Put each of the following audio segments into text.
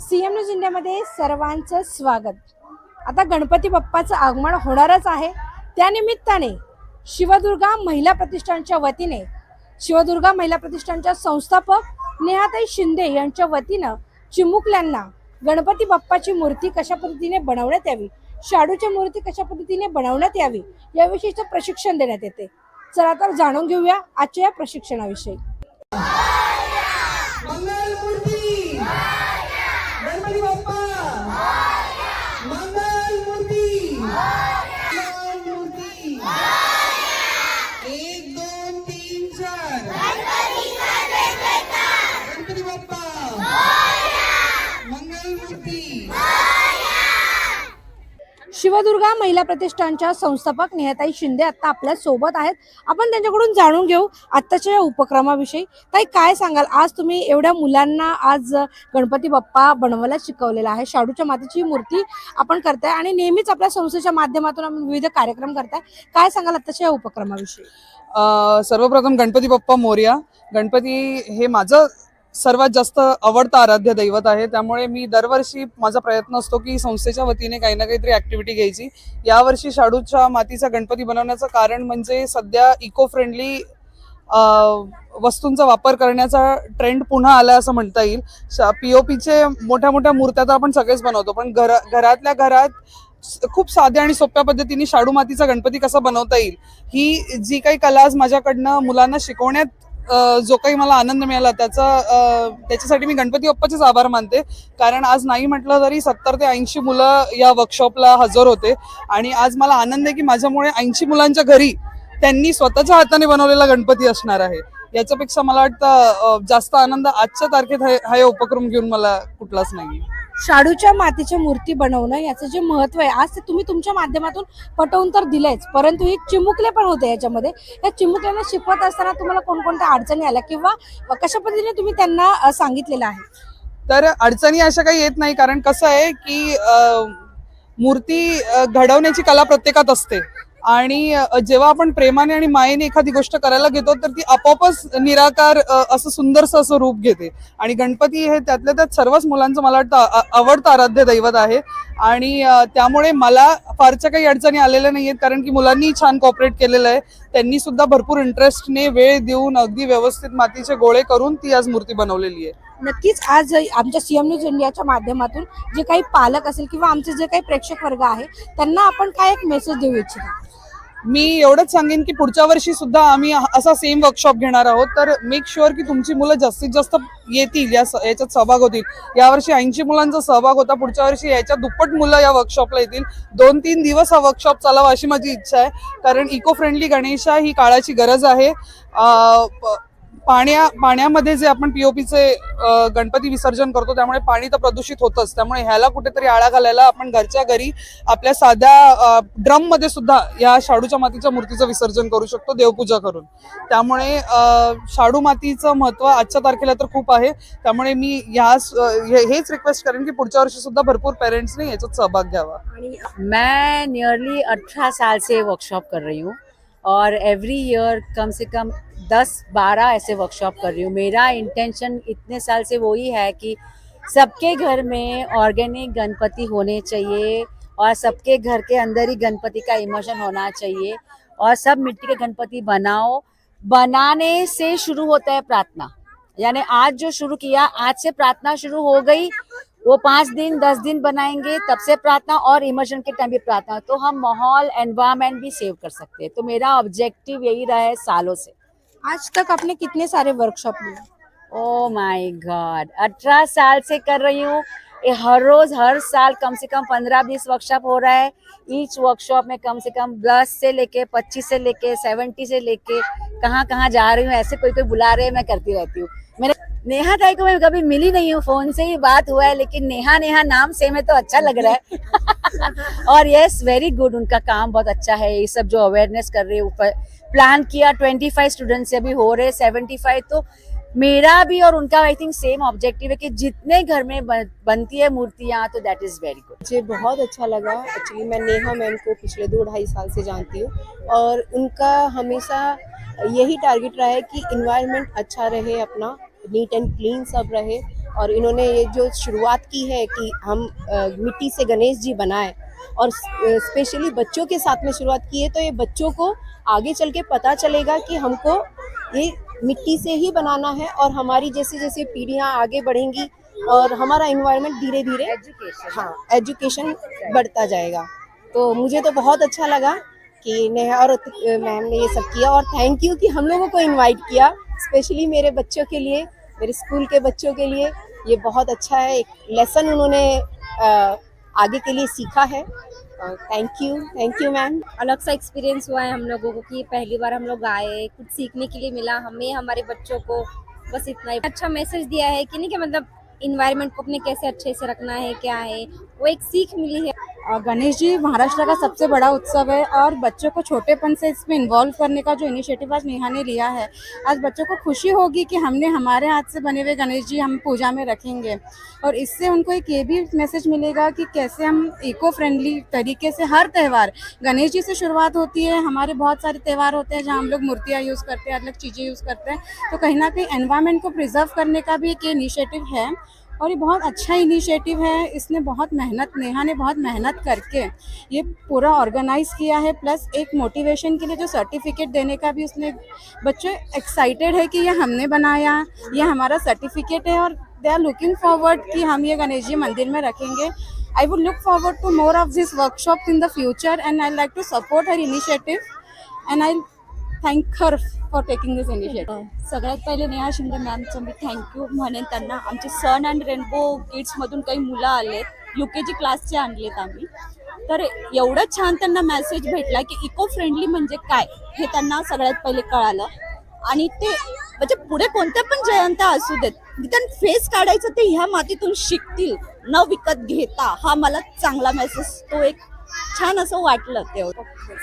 CM news इंडियामध्ये सर्वांचं स्वागत. आता गणपती बाप्पाचं आगमन होणारच आहे. त्यानिमित्ताने शिवदुर्गा महिला प्रतिष्ठानच्या वतीने शिवदुर्गा महिला प्रतिष्ठानच्या संस्थापक नेहाताई शिंदे यांच्या वतीनं चिमुकल्यांना गणपती बाप्पाची मूर्ती कशा पद्धतीने बनवण्यात यावी शाडूची मूर्ती कशा पद्धतीने बनवण्यात यावी याविषयीचं प्रशिक्षण देण्यात येते. चला तर जाणून घेऊया आजच्या या प्रशिक्षणाविषयी मंगल मूर्ती गणपती बाप्पा मंगल मूर्ती मंगल मूर्ती एक दोन तीन चार गणपती बाप्पा मंगल मूर्ती शिवदुर्गा महिला प्रतिष्ठानच्या संस्थापक नेहताई शिंदे आता आपल्यासोबत आहेत. आपण त्यांच्याकडून जाणून घेऊ आत्ताच्या या उपक्रमाविषयी. ताई काय सांगाल? आज तुम्ही एवढ्या मुलांना आज गणपती बाप्पा बनवायला शिकवलेला आहे. शाडूच्या मातीची मूर्ती आपण करताय आणि नेहमीच आपल्या संस्थेच्या माध्यमातून आपण विविध कार्यक्रम करताय. काय सांगाल आत्ताच्या या उपक्रमाविषयी? सर्वप्रथम गणपती बाप्पा मोर्या. गणपती हे माझं सर्वात जास्त आवडतं आराध्य दैवत आहे. त्यामुळे मी दरवर्षी माझा प्रयत्न असतो की संस्थेच्या वतीने काही ना काहीतरी ऍक्टिव्हिटी घ्यायची. यावर्षी शाडूच्या मातीचा गणपती बनवण्याचं कारण म्हणजे सध्या इको फ्रेंडली वस्तूंचा वापर करण्याचा ट्रेंड पुन्हा आला असं म्हणता येईल. पी ओ पीचे मोठ्या मोठ्या मूर्त्या तर आपण सगळेच बनवतो. पण घरा घरातल्या घरात स- खूप साध्या आणि सोप्या पद्धतीने शाडू मातीचा गणपती कसा बनवता येईल ही जी काही कला आज माझ्याकडनं मुलांना शिकवण्यात जो काही मला आनंद मिळाला त्याचा त्याच्यासाठी मी गणपती बाप्पाचेच आभार मानते. कारण आज नाही म्हटलं तरी सत्तर ते ऐंशी मुलं या वर्कशॉपला हजर होते. आणि आज मला आनंद आहे की माझ्यामुळे ऐंशी मुलांच्या घरी त्यांनी स्वतःच्या हाताने बनवलेला गणपती असणार आहे. याच्यापेक्षा मला वाटतं जास्त आनंद आजच्या तारखेत हा हा उपक्रम घेऊन मला कुठलाच नाही शाडूच्या मातीच्या मूर्ती बनवणं याचं जे महत्त्व आहे आज ते तुम्ही तुमच्या माध्यमातून पटवून तर दिलेच परंतु हे चिमुकले पण होते याच्यामध्ये. या चिमुकल्यांना शिकवत असताना तुम्हाला कोणकोणत्या अडचणी आल्या किंवा कशा पद्धतीने तुम्ही त्यांना सांगितलेलं आहे? तर अडचणी अशा काही येत नाही कारण कसं आहे की मूर्ती घडवण्याची कला प्रत्येकात असते. आणि जेव्हा आपण प्रेमाने आणि मायेने एखादी गोष्ट करायला घेतो तर ती आपोआपच निराकार असं सुंदरसं असं रूप घेते. आणि गणपती हे त्यातल्या त्यात सर्वच मुलांचं मला वाटतं आवडतं आराध्य दैवत आहे. आणि त्यामुळे मला फारच्या काही अडचणी आलेल्या नाही आहेत कारण की मुलांनी छान कॉपरेट केलेलं आहे. त्यांनी सुद्धा भरपूर इंटरेस्टने वेळ देऊन अगदी व्यवस्थित मातीचे गोळे करून ती आज मूर्ती बनवलेली आहे. नक्कीच आज आमच्या सीएम न्यूज इंडियाच्या माध्यमातून जे काही पालक असेल किंवा आमचे जे काही प्रेक्षक वर्ग आहे त्यांना आपण काय एक मेसेज देऊ इच्छितो? मी एवढंच सांगेन की पुढच्या वर्षी सुद्धा आम्ही असा सेम वर्कशॉप घेणार आहोत. तर मेक शुअर की तुमची मुलं जास्तीत जास्त येतील या स- याच्यात सहभाग होतील. यावर्षी ऐंशी मुलांचा सहभाग होता पुढच्या वर्षी याच्या दुप्पट मुलं या वर्कशॉपला येतील. दोन तीन दिवस हा वर्कशॉप चालावा अशी माझी इच्छा आहे. कारण इको फ्रेंडली गणेशा ही काळाची गरज आहे. पाण्या पाण्यामध्ये जे आपण पीओपीचे गणपती विसर्जन करतो त्यामुळे पाणी तर प्रदूषित होतच. त्यामुळे ह्याला कुठेतरी आळा घालायला आपण घरच्या घरी आपल्या साध्या ड्रममध्ये सुद्धा या शाडूच्या मातीच्या मूर्तीचं विसर्जन करू शकतो देवपूजा करून. त्यामुळे शाडू मातीचं महत्त्व आजच्या तारखेला तर खूप आहे. त्यामुळे मी ह्या हेच रिक्वेस्ट करेन की पुढच्या वर्षी सुद्धा भरपूर पेरेंट्सने याच्यात सहभाग घ्यावा. आणि मैं नियरली 18 साल से वर्कशॉप कर रही हूँ। और एवरी ईयर कम से कम 10-12 ऐसे वर्कशॉप कर रही हूँ। मेरा इंटेंशन इतने साल से वही है कि सबके घर में ऑर्गेनिक गणपति होने चाहिए और सबके घर के अंदर ही गणपति का इमोशन होना चाहिए और सब मिट्टी के गणपति बनाओ। बनाने से शुरू होता है प्रार्थना। यानी आज जो शुरू किया, आज से प्रार्थना शुरू हो गई वो पाँच दिन दस दिन बनाएँगे तब से प्रार्थना और इमर्शन के टाइम भी प्रार्थना। तो हम माहौल एनवायरमेंट भी सेव कर सकते हैं। तो मेरा ऑब्जेक्टिव यही रहा है सालों से। आज तक आपने कितने सारे वर्कशॉप लिए? ओ माय गॉड अठारह साल से कर रही हूँ। ये हर रोज हर साल कम से कम पंद्रह बीस वर्कशॉप हो रहा है। ईच वर्कशॉप में कम से कम दस से लेके पच्चीस से लेके सेवेंटी से लेके कहाँ कहाँ जा रही हूँ ऐसे कोई कोई बुला रहे हैं मैं करती रहती हूँ। मैंने नेहा ताई को मैं कभी मिली नहीं हूँ, फ़ोन से ही बात हुआ है, लेकिन नेहा नेहा नाम से में तो अच्छा लग रहा है। और यस वेरी गुड उनका काम बहुत अच्छा है, ये सब जो अवेयरनेस कर रहे हैं प्लान किया ट्वेंटी फाइव स्टूडेंट से अभी हो रहे सेवेंटी फाइव तो मेरा भी और उनका आई थिंक सेम ऑब्जेक्टिव है कि जितने घर में बनती है मूर्तियाँ तो दैट इज़ वेरी गुड मुझे बहुत अच्छा लगा एक्चुअली मैं नेहा मैम को पिछले दो ढाई साल से जानती हूँ, और उनका हमेशा यही टारगेट रहा है कि इन्वायरमेंट अच्छा रहे अपना नीट एंड क्लीन सब रहे और इन्होंने ये जो शुरुआत की है कि हम मिट्टी से गणेश जी बनाए और स्पेशली बच्चों के साथ में शुरुआत की है तो ये बच्चों को आगे चल के पता चलेगा कि हमको ये मिट्टी से ही बनाना है और हमारी जैसे जैसे पीढ़ियाँ आगे बढ़ेंगी और हमारा इन्वायरमेंट धीरे धीरे एजुकेशन हाँ एजुकेशन बढ़ता जाएगा। तो मुझे तो बहुत अच्छा लगा कि नेहा और मैम ने ये सब किया और थैंक यू कि हम लोगों को इनवाइट किया स्पेशली मेरे बच्चों के लिए। मेरे स्कूल के बच्चों के लिए ये बहुत अच्छा है। एक लेसन उन्होंने आगे के लिए सीखा है। Thank you thank you ma'am अलग सा एक्सपीरियंस हुआ है हम लोगों को कि पहली बार हम लोग आए, कुछ सीखने के लिए मिला, हमें, हमारे बच्चों को। बस इतना ही। अच्छा मैसेज दिया है कि नहीं कि मतलब इन्वायरमेंट को अपने कैसे अच्छे से रखना है, क्या है, वो एक सीख मिली है। गणेश जी, महाराष्ट्र का सबसे बड़ा उत्सव है और बच्चों को छोटेपन से इसमें इन्वॉल्व करने का जो इनिशिएटिव आज नेहा ने लिया है, आज बच्चों को खुशी होगी कि हमने हमारे हाथ से बने हुए गणेश जी हम पूजा में रखेंगे। और इससे उनको एक ये भी मैसेज मिलेगा कि कैसे हम इको फ्रेंडली तरीके से हर त्यौहार, गणेश जी से शुरुआत होती है, हमारे बहुत सारे त्यौहार होते हैं जहाँ हम लोग मूर्तियाँ यूज़ करते हैं, अलग चीज़ें यूज़ करते हैं। तो कहीं ना कहीं एनवायरनमेंट को प्रिजर्व करने का भी एक इनिशिएटिव है। और ये बहुत अच्छा इनिशिएटिव है। इसने बहुत मेहनत, नेहा ने बहुत मेहनत करके ये पूरा ऑर्गेनाइज किया है। प्लस एक मोटिवेशन के लिए जो सर्टिफिकेट देने का भी उसने, बच्चे एक्साइटेड है कि ये हमने बनाया। ये हमारा सर्टिफिकेट है और दे आर लुकिंग फॉरवर्ड कि हम ये गणेश जी मंदिर में रखेंगे। I would look forward to more of this workshop in the future and I like to support her initiative and I thank her for taking this initiative सगळ्यात पहिले नेहा शिंदे मॅमचं मी thank you म्हणेन त्यांना. आमचे सन अँड रेनबो किड्समधून काही मुलं आलेत. यू के जी क्लासचे आणलेत आम्ही. तर एवढं छान त्यांना मेसेज भेटला की इको फ्रेंडली म्हणजे काय हे त्यांना सगळ्यात पहिले कळालं. आणि ते म्हणजे पुढे कोणत्या पण जयंत्या असू देत निदान फेस काढायचं ते ह्या मातीतून शिकतील. न विकत घेता हा मला चांगला मेसेज तो एक छान असं वाटलं ते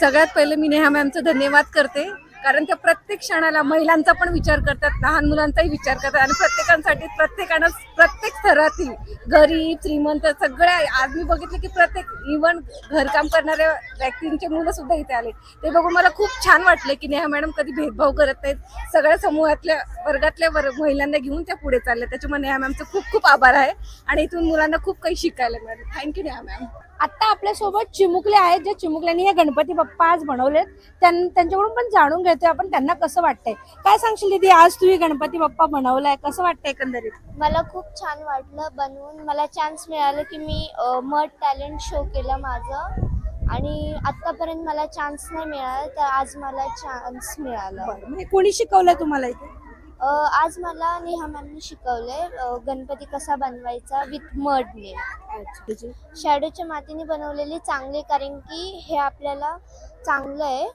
सगळ्यात पहिले मी नेहा मॅमचं धन्यवाद करते. कारण त्या प्रत्येक क्षणाला महिलांचा पण विचार करतात लहान मुलांचाही विचार करतात आणि प्रत्येकांसाठी प्रत्येकानं प्रत्येक स्तरातील गरीब श्रीमंत सगळ्या आज मी बघितलं की प्रत्येक इव्हन घरकाम करणाऱ्या व्यक्तींचे मुलं सुद्धा इथे आले. ते बघून मला खूप छान वाटलं की नेहा मॅडम कधी भेदभाव करत नाहीत. सगळ्या समूहातल्या वर्गातल्या वर्ग महिलांना घेऊन त्या पुढे चालल्या. त्याच्यामुळे नेहा मॅमचं खूप खूप आभार आहे आणि इथून मुलांना खूप काही शिकायला मिळालं. Thank you Neha ma'am. आता आपल्यासोबत चिमुकले आहेत ज्या चिमुकल्यांनी हे गणपती बाप्पा आज बनवलेत. त्यां त्यांच्याकडून पण जाणून घेतोय आपण त्यांना कसं वाटतंय? काय सांगशील दीदी आज तुम्ही गणपती बाप्पा बनवलाय कसं वाटतंय एकंदरीत? मला खूप छान वाटलं बनवून. मला चान्स मिळालं की मी मड टॅलेंट शो केलं माझं. आणि आत्तापर्यंत मला चान्स नाही मिळाला तर आज मला चान्स मिळाला. बरं म्हणजे कोणी शिकवलंय तुम्हाला इथे? आज मला नेहा मॅमने शिकवलंय गणपती कसा बनवायचा विथ मडने शॅडोच्या मातीने बनवलेले चांगले कारण की हे आपल्याला चांगलं आहे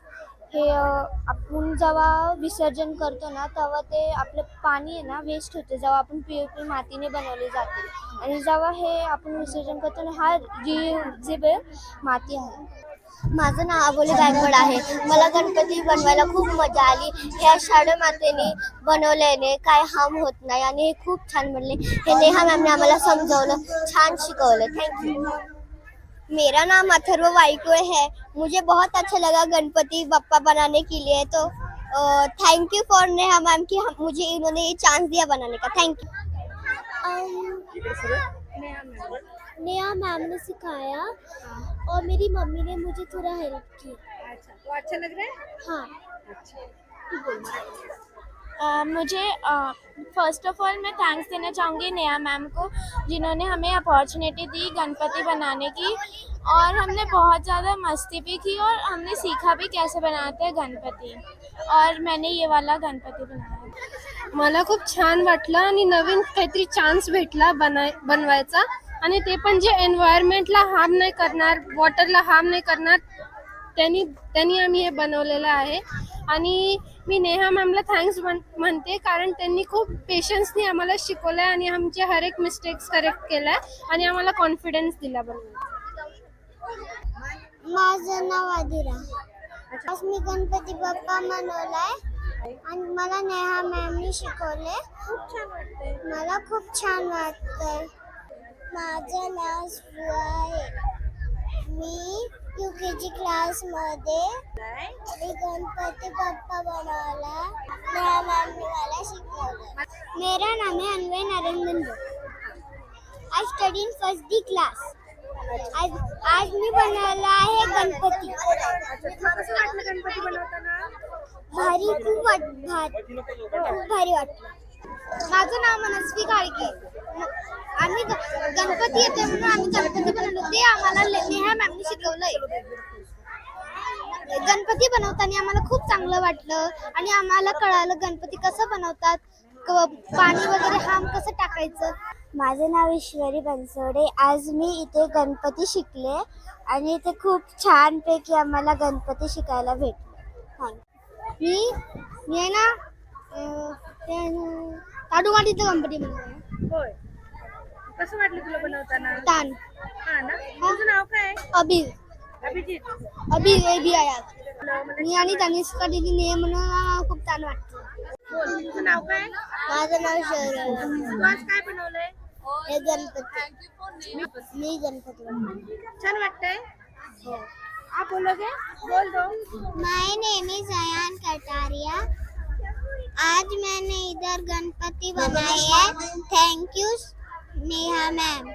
हे आपण जेव्हा विसर्जन करतो ना तेव्हा ते आपलं पाणी आहे ना वेस्ट होते. जेव्हा आपण पी पी मातीने बनवले जाते. आणि जेव्हा हे आपण विसर्जन करतो ना हा रियुजेबल माती आहे. माझं नाव अबोली गायकवाड आहे. मला गणपती बनवायला खूप मज़ा आली. ह्या शाडो मातेने बनवल्याने काय हार्म होत नाही आणि हे खूप छान बनले. हे नेहा मॅमने आम्हाला समजवलं छान शिकवलं. थँक्यू मेरा नाम अथर्व वाइकोए है मुझे बहुत अच्छा लगा गणपति बप्पा बनाने के लिए. तो thank you for Neha ma'am कि हम मुझे इन्होंने ये चांस दिया बनाने का. थैंक यू नेहा मैम ने सिखाया और मेरी मम्मी ने मुझे थोड़ा हेल्प की। तो अच्छा लग रहा है? हाँ। अ, मुझे फ़र्स्ट ऑफ़ ऑल मैं थैंक्स देना चाहूँगी नेहा मैम को जिन्होंने हमें अपॉर्चुनिटी दी गणपति बनाने की और हमने बहुत ज़्यादा मस्ती भी की और हमने सीखा भी कैसे बनाते हैं गणपति और मैंने ये वाला गणपति बनाया। मला खूप छान वाटलं आणि नवीन काहीतरी चान्स भेटला बनाय बनवायचा. आणि ते पण जे एन्व्हायरमेंटला हार्म नाही करणार वॉटरला हार्म नाही करणार त्यांनी त्यांनी आम्ही हे बनवलेलं आहे. आणि मी नेहा मॅमला थँक्स म्हणते कारण त्यांनी खूप पेशन्सनी आम्हाला शिकवलं आहे आणि आमचे हर एक मिस्टेक्स करेक्ट केला आहे आणि आम्हाला कॉन्फिडन्स दिला बनवून माझं नाव अधिरा आज मी गणपती बाप्पा मनवलाय आणि मला नेहा मॅमने शिकवले खूप छान मला खूप छान वाटतंय. माझं नाव सुरू आहे. मी यू के जी क्लासमध्ये गणपती बाप्पा बनवला नेहा मॅमने मला शिकवलं. मेरा नाम है Anvay Narendra I study in first D class आज आज मी बनवला आहे गणपती. गणपती बनवताना भारी खूप वाट भार खूप भारी वाटलं. माझं नाव मनस्वी काळके आम्ही गणपती येते म्हणून आम्ही गणपती बनवलो ते आम्हाला नेहा मॅमने शिकवलंय. गणपती बनवताना आम्हाला खूप चांगलं वाटलं आणि आम्हाला कळालं गणपती कसं बनवतात पाणी वगैरे हाम कसं टाकायचं. माझं नाव ईश्वरी बनसोडे. आज मी इथे गणपती शिकले आणि इथे खूप छानपैकी आम्हाला गणपती शिकायला भेटले. मी मी ना अं, ते ताडूमाटीचं गणपती बनवलं होय. कसं वाटलं तुला बनवताना? तान हा ना? तुझं नाव काय? अबी अभिजित. अबी एबी आयात मी आणि तनिष्का दीदीने म्हणून खूप छान वाटतं. बोल तुझं नाव काय? माझं नाव शौर्य तू आज काय बनवलंय? हे गणपती. मी गणपती. छान वाटतंय? आप बोलोगे बोल दो my name is Ayan Kataria आज मैंने इधर गणपति बनाए है। Thank you Neha ma'am.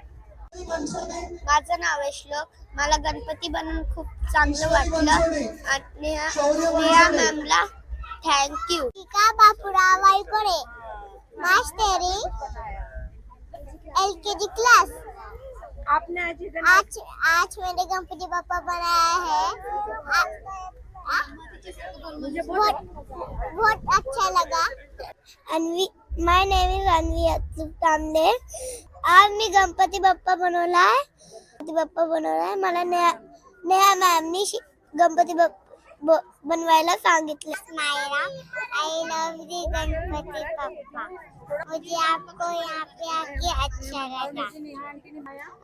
माझं नाव आहे श्लोक. मला गणपती बनवून खूप चांगलं वाटलं. आणि नेहा नेहा मॅमला थँक्यू टीका बापुरा वाईकडे मास्टरी एल के जी क्लास आपने आज आज आज मैंने गणपति पापा बनाया है। बहुत बहुत अच्छा लगा। Anvi my name is Anvi Atul Tambe आज मी गणपती बाप्पा बनवला आहे. गणपती बाप्पा बनवला आहे. मला नेहा नेहा मॅमनी गणपती बाप्पा ब- बनवायला सांगितलं. Myra I love the Ganpati पप्पा मुझे आपको यहाँ पे आके अच्छा लगा।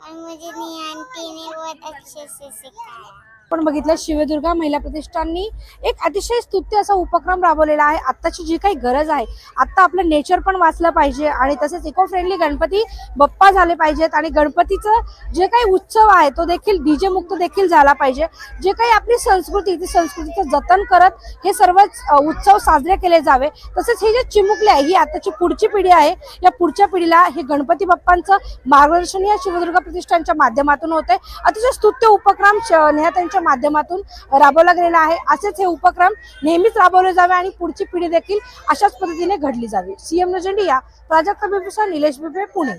और मुझे नेहा आंटी ने बहुत अच्छे से सिखाया। आपण बघितलं शिवदुर्गा महिला प्रतिष्ठाननी एक अतिशय स्तुत्य असा उपक्रम राबवलेला आहे. आत्ताची जी काही गरज आहे आत्ता आपलं नेचर पण वाचलं पाहिजे आणि तसेच इको फ्रेंडली गणपती बप्पा झाले पाहिजेत आणि गणपतीचं जे काही उत्सव आहे तो देखील डीजे मुक्त देखील झाला पाहिजे. जे काही आपली संस्कृती ती संस्कृतीचं जतन करत हे सर्वच उत्सव साजरे केले जावे. तसेच हे जे चिमुकले आहे ही आताची पुढची पिढी आहे. या पुढच्या पिढीला हे गणपती बाप्पांचं मार्गदर्शन या शिवदुर्गा प्रतिष्ठानच्या माध्यमातून होते अतिशय स्तुत्य उपक्रम नेहा त्यांच्या माध्यमातून राबवला गेलेला आहे. असेच हे उपक्रम नेहमीच राबवले जावे आणि पुढची पिढी देखील अशाच पद्धतीने घडली जावी. सीएम इंडिया प्राजक्त बिबुसा निलेश बिबे पुणे.